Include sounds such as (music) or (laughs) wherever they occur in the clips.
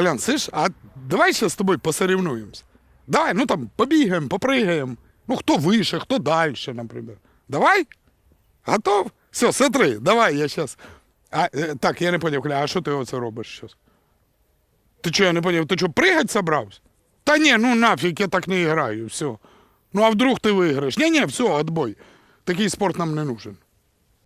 Колян, слышь, а давай сейчас с тобой посоревнуемся. Давай, ну там, побегаем, попрыгаем. Ну, кто выше, кто дальше, например. Давай? Готов? Все, смотри, давай, я сейчас. А, е, так, я не поняв, Коля, а що ти оце робиш зараз? Ти що, я не поняв, ти що, пригать собрався? Та ні, ну нафіг, я так не граю, все. Ну а вдруг ти виграєш? Ні, ні, все, отбой. Такий спорт нам не нужен.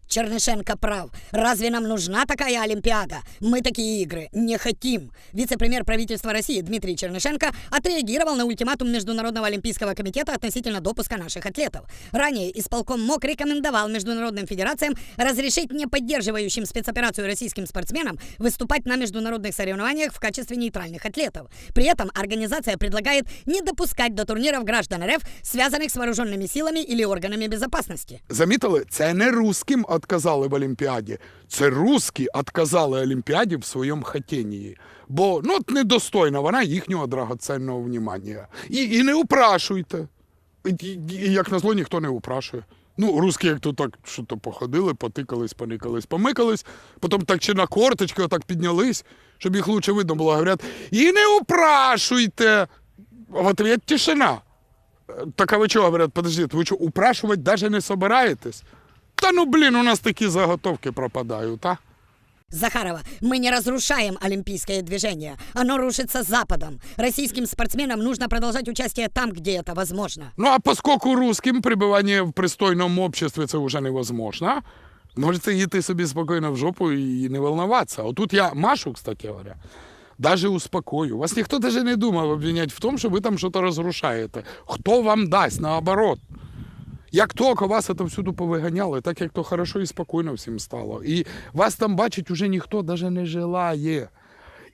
Чернышенко прав. Разве нам нужна такая Олимпиада? Мы такие игры не хотим. Вице-премьер правительства России Дмитрий Чернышенко отреагировал на ультиматум Международного олимпийского комитета относительно допуска наших атлетов. Ранее исполком МОК рекомендовал международным федерациям разрешить не поддерживающим спецоперацию российским спортсменам выступать на международных соревнованиях в качестве нейтральных атлетов. При этом организация предлагает не допускать до турниров граждан РФ, связанных с вооруженными силами или органами безопасности. Замітили, це не русським отказали в Олімпіаді, це русські отказали Олімпіаді в своєму хотінні. Бо ну, от недостойна вона їхнього драгоценного внимання. І, і не упрашуйте. І, і, як назло, ніхто не упрашує. Ну, русські, як то так, що то походили, потикались, поникались, помикались, потім так чи на корточки отак піднялись, щоб їх лучше видно було. Говорять, і не упрашуйте. В ответ тишина. Так а ви чого, говорят, подождите, ви що, упрашувати даже не собираєтесь? Та ну блін, у нас такі заготовки пропадають, а? Захарова, мы не разрушаем олимпийское движение. Оно рушится Западом. Российским спортсменам нужно продолжать участие там, где это возможно. Ну а поскольку русским пребування в пристойному обществі це вже невозможно, можете йти собі спокійно в жопу і не волноватися. Отут я Машу, кстати говоря, даже успокою. Вас ніхто даже не думав обвинять в тому, що ви там щось розрушаєте. Хто вам дасть, наоборот. Як тільки вас це всюди повиганяли, так як то хорошо і спокійно всім стало. І вас там бачить уже ніхто навіть не желає.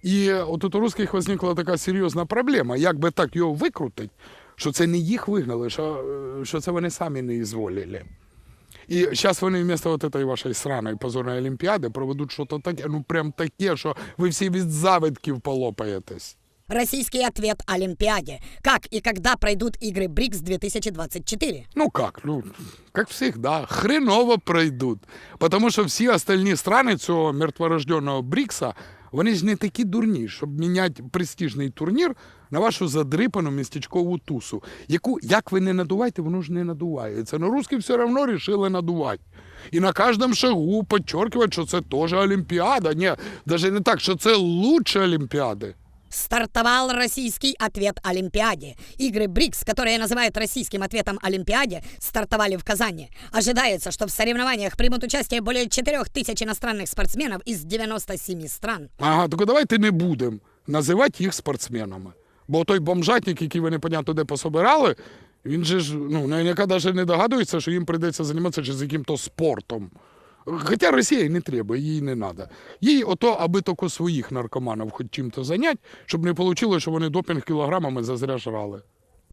І от у русських возникла така серйозна проблема. Як би так його викрутити, що це не їх вигнали, що, е, що це вони самі не ізволили. І зараз вони вместо вот этой вашої сраної позорної олімпіади проведуть щось таке, ну прям таке, що ви всі від завидків полопаєтесь. Российский ответ Олимпиаде. Как и когда пройдут игры БРИКС 2024? Ну как, ну, как всегда, хреново пройдуть. Потому що всі остальні страни цього мертворожденного Брікса, вони ж не такі дурні, щоб міняти престижний турнір на вашу задрипану містечкову тусу, яку, як ви не надувайте, воно ж не надувається. Но русські все одно рішили надувати. І на кожному шагу підчеркувати, що це теж Олімпіада. Ні, навіть не так, що це лучше Олімпіади. Стартовал российский ответ Олимпиаде. Игры БРИКС, которые называют российским ответом Олимпиаде, стартовали в Казани. Ожидается, что в соревнованиях примут участие более 4000 иностранных спортсменов из 97 стран. Ага, тільки давайте не будемо називати їх спортсменами. Бо той бомжатник, який ви непонятно де пособирали, він же ж ну, наверняка навіть не догадується, що їм прийдеться займатися чи з яким-то спортом. Хоча Росія не треба, їй не треба. Їй ото, аби тільки своїх наркоманів хоч чим-то зайняти, щоб не вийшло, що вони допінг кілограмами зазря жрали.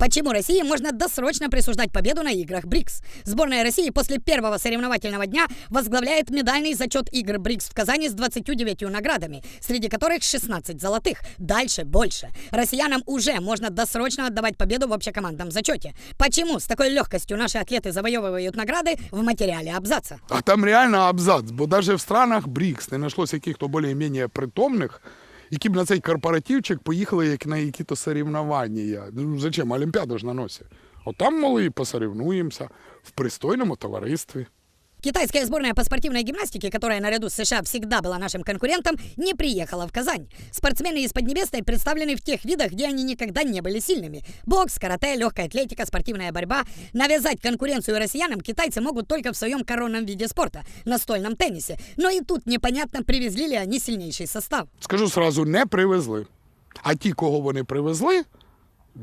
Почему России можно досрочно присуждать победу на играх БРИКС? Сборная России после первого соревновательного дня возглавляет медальный зачет игр БРИКС в Казани с 29 наградами, среди которых 16 золотых. Дальше больше. Россиянам уже можно досрочно отдавать победу в общекомандном зачете. Почему с такой легкостью наши атлеты завоевывают награды в материале абзаца? А там реально абзац, бо навіть в странах БРІКС не знайшлося яких-то більш-менш притомних, які б на цей корпоративчик поїхали як на якісь соревновання. Ну, зачем? Олімпіада ж наносять. От там, мол, посорівнуємося в пристойному товаристві. Китайская сборная по спортивной гимнастике, которая наряду с США всегда была нашим конкурентом, не приехала в Казань. Спортсмены из Поднебесной представлены в тех видах, где они никогда не были сильными. Бокс, карате, легкая атлетика, спортивная борьба. Навязать конкуренцию россиянам китайцы могут только в своем коронном виде спорта – настольном теннисе. Но и тут непонятно, привезли ли они сильнейший состав. Скажу сразу, не привезли. А ті, кого вони привезли,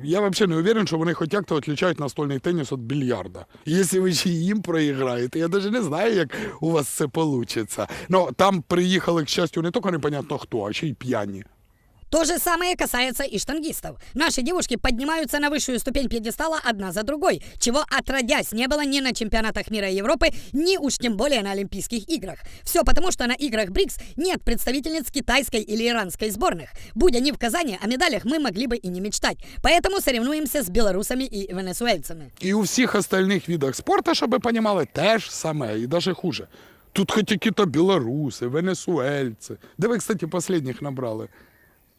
я взагалі не уверен, що вони хоч як-то отличают настольный теніс від більярда. Если ви ще їм проіграєте, я навіть не знаю, як у вас це вийде. Но там приїхали, к счастью, не тільки непонятно хто, а ще й п'яні. То же самое касается и штангистов. Наши девушки поднимаются на высшую ступень пьедестала одна за другой, чего отродясь не было ни на чемпионатах мира и Европы, ни уж тем более на Олимпийских играх. Все потому, что на играх БРИКС нет представительниц китайской или иранской сборных. Будь они в Казани, о медалях мы могли бы и не мечтать. Поэтому соревнуемся с белорусами и венесуэльцами. І у всіх остальних видах спорту, щоб ви розуміли, теж саме, і навіть хуже. Тут хоч які-то білоруси, венесуельці. Де ви, кстати, останніх набрали?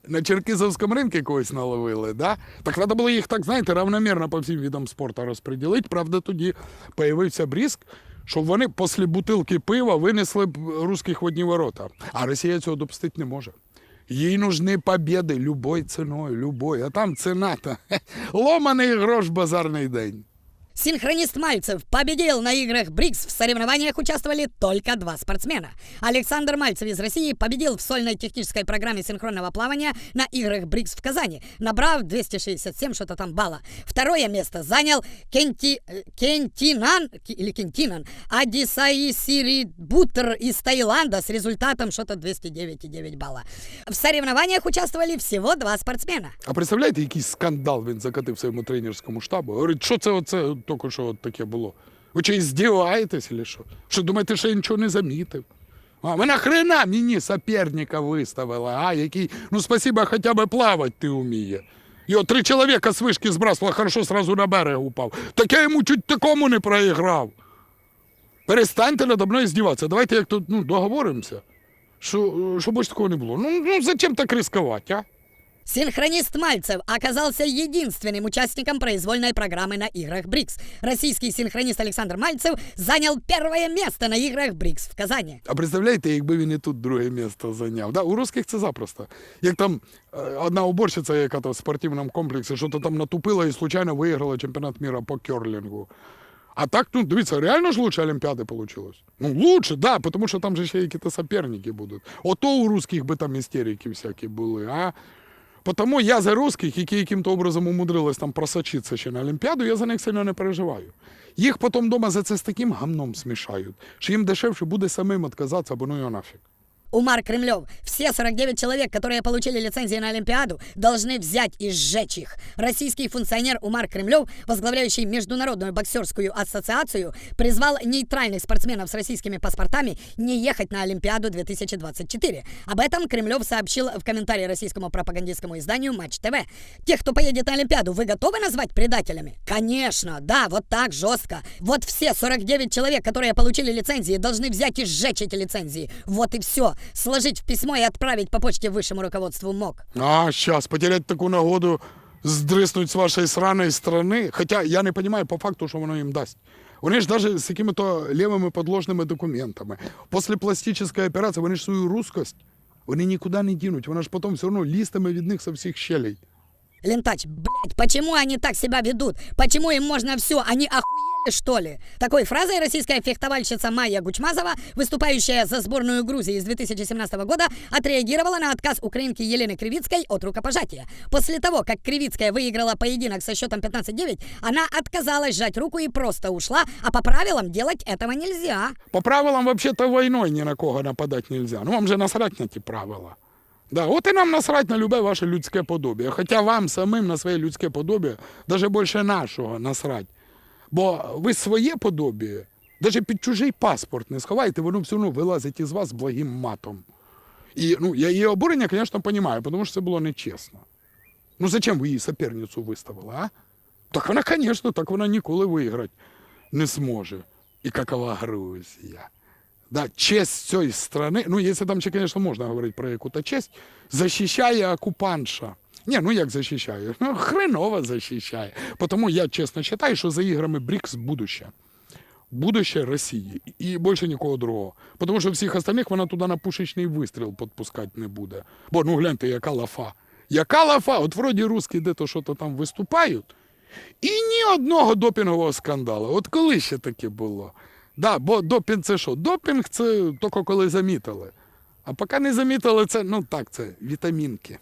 На Черкизовському ринку когось наловили, да? так треба було їх так, знаєте, равномірно по всім видам спорту розподілити. Правда, тоді появився брізк, щоб вони після бутилки пива винесли б русських в одні ворота. А Росія цього допустити не може. Їй нужны победи любой ціною, любой. А там ціна-то (laughs) ломаний грош базарний день. Синхронист Мальцев победил на играх БРИКС. В соревнованиях участвовали только два спортсмена. Александр Мальцев из России победил в сольной технической программе синхронного плавания на играх БРИКС в Казани, набрав 267 что-то там балла. Второе место занял Кенти, э, Кентинан Ки- или Кентинан Адисаисири Бутер из Таиланда с результатом что-то 209,9 балла. В соревнованиях участвовали всего два спортсмена. А представляєте, який скандал він закатив своєму тренерському штабу? Говорить, що це оце тільки що от таке було? Ви чи здіваєтесь, чи що? Що думаєте, що я нічого не замітив? А ви нахрена мені соперника виставили, а який, ну спасибо, хоча б плавати ти вміє. Його три чоловіка з вишки збрасувало, хорошо сразу на берег упав. Так я йому чуть такому не проіграв. Перестаньте надо мною здіватися. Давайте як тут ну, договоримося, що, що більше такого не було. Ну, ну зачем так ризикувати, а? Синхронист Мальцев оказался единственным участником произвольной программы на играх БРИКС. Российский синхронист Александр Мальцев занял первое место на играх БРИКС в Казани. А представляєте, якби він і тут друге місце зайняв? Да, у русських це запросто. Як там е, одна уборщиця, в спортивному комплексі, що то там натупила і случайно виграла чемпіонат міра по керлінгу. А так, ну, дивіться, реально ж лучше Олімпіади вийшло. Ну, лучше, да, тому що там же ще якісь суперники будуть. Ото у русських би там істерики всякі були, а? Потому я за русских, які яким-то образом умудрились там просочитися ще на Олімпіаду, я за них сильно не переживаю. Їх потім вдома за це з таким гамном смішають, що їм дешевше буде самим відказатися, або ну його нафіг. Умар Кремлев. Все 49 человек, которые получили лицензии на Олимпиаду, должны взять и сжечь их. Российский функционер Умар Кремлев, возглавляющий Международную боксерскую ассоциацию, призвал нейтральных спортсменов с российскими паспортами не ехать на Олимпиаду 2024. Об этом Кремлев сообщил в комментарии российскому пропагандистскому изданию Матч ТВ. Тех, кто поедет на Олимпиаду, вы готовы назвать предателями? Конечно, да, вот так жестко. Вот все 49 человек, которые получили лицензии, должны взять и сжечь эти лицензии. Вот и все. Сложить в письмо и отправить по почте высшему руководству МОК. А, сейчас, потерять такую нагоду здриснуть с вашей сраной страны. Хотя я не понимаю по факту, что оно им даст. Вони ж навіть з якими-то лівими подложними документами. Після пластичної операції вони ж свою русскость, вони нікуди не дінуть. Вона ж потім все одно лістами від них со всіх щелей. Лентач, блядь, почему они так себя ведут? Почему им можно все? Они охуели, что ли? Такой фразой российская фехтовальщица Майя Гучмазова, выступающая за сборную Грузии с 2017 года, отреагировала на отказ украинки Елены Кривицкой от рукопожатия. После того, как Кривицкая выиграла поединок со счетом 15-9, она отказалась сжать руку и просто ушла, а по правилам делать этого нельзя. По правилам, вообще-то війною ні на кого нападати нельзя. Ну вам же насрать на ті правила. Да, от і нам насрать на любе ваше людське подобие. Хоча вам самим на своє людське подобие, даже більше нашого насрать. Бо ви своє подобие, навіть під чужий паспорт не сховаєте, воно все одно вилазить із вас благим матом. І ну, я її обурення, звісно, розумію, тому що це було нечесно. Ну зачем ви її соперницю виставили, а? Так вона, звісно, так вона ніколи виграти не зможе. І какова Грузія. Да, честь цієї страни, ну, якщо там ще, звісно, можна говорити про яку-то честь, захищає окупантша. Ні, ну як захищає? Ну, хреново захищає. Тому я чесно вважаю, що за іграми БРІКС будуще. Будуще Росії і більше нікого другого. Тому що всіх остальних вона туди на пушечний вистріл підпускати не буде. Бо ну гляньте, яка лафа. Яка лафа? От вроді русські де-то що-то там виступають, і ні одного допінгового скандалу. От коли ще таке було? Да, Бо допінг це що? Допінг це тільки коли замітили. А поки не замітили, це ну так, це вітамінки.